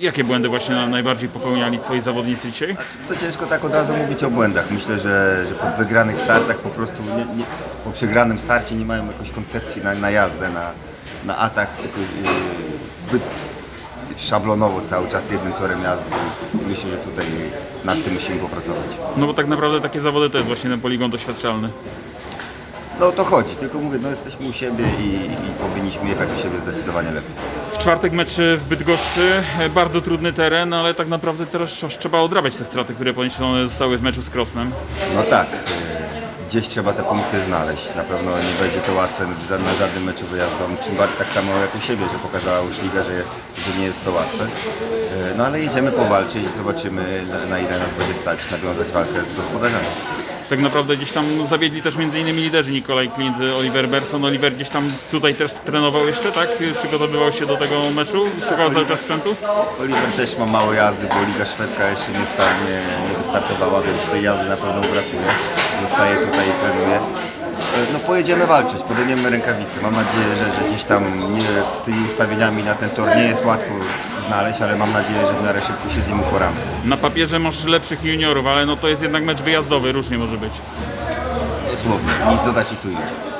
Jakie błędy właśnie na- najbardziej popełniali twoi zawodnicy dzisiaj? To ciężko tak od razu mówić o błędach. Myślę, że, że po wygranych startach po prostu nie, nie, po przegranym starcie nie mają jakiejś koncepcji na, na jazdę, na, na atak, tylko yy, zbyt szablonowo cały czas jednym torem jazdy. Myślę, że tutaj nad tym musimy popracować. No bo tak naprawdę takie zawody to jest właśnie ten poligon doświadczalny. No o to chodzi, tylko mówię, no jesteśmy u siebie i, i powinniśmy jechać u siebie zdecydowanie lepiej. W czwartek mecz w Bydgoszczy, e, bardzo trudny teren, ale tak naprawdę teraz trzeba odrabiać te straty, które poniesione zostały w meczu z Krosnem. No tak, e, gdzieś trzeba te punkty znaleźć. Na pewno nie będzie to łatwe na żadnym meczu wyjazdowym. Czym bardziej tak samo jak u siebie, że pokazała już Liga, że, że nie jest to łatwe. E, No ale jedziemy powalczyć, zobaczymy na, na ile nas będzie stać nawiązać walkę z gospodarzami. Tak naprawdę gdzieś tam zawiedli też między innymi liderzy Nikolaj Klint, Oliver Berson. Oliver gdzieś tam tutaj też trenował jeszcze, tak? Przygotowywał się do tego meczu, szukał cały czas sprzętu. Oliver też ma mało jazdy, bo Liga Szwedzka jeszcze nie, nie, nie wystartowała, więc tej jazdy na pewno brakuje. Zostaje tutaj i trenuje. No pojedziemy walczyć, podejmiemy rękawice. Mam nadzieję, że, że gdzieś tam nie, z tymi ustawieniami na ten tor nie jest łatwo znaleźć, ale mam nadzieję, że w miarę szybko się z nim uporamy. Na papierze masz lepszych juniorów, ale no to jest jednak mecz wyjazdowy, różnie może być. Dosłownie, nic dodać i tu iść.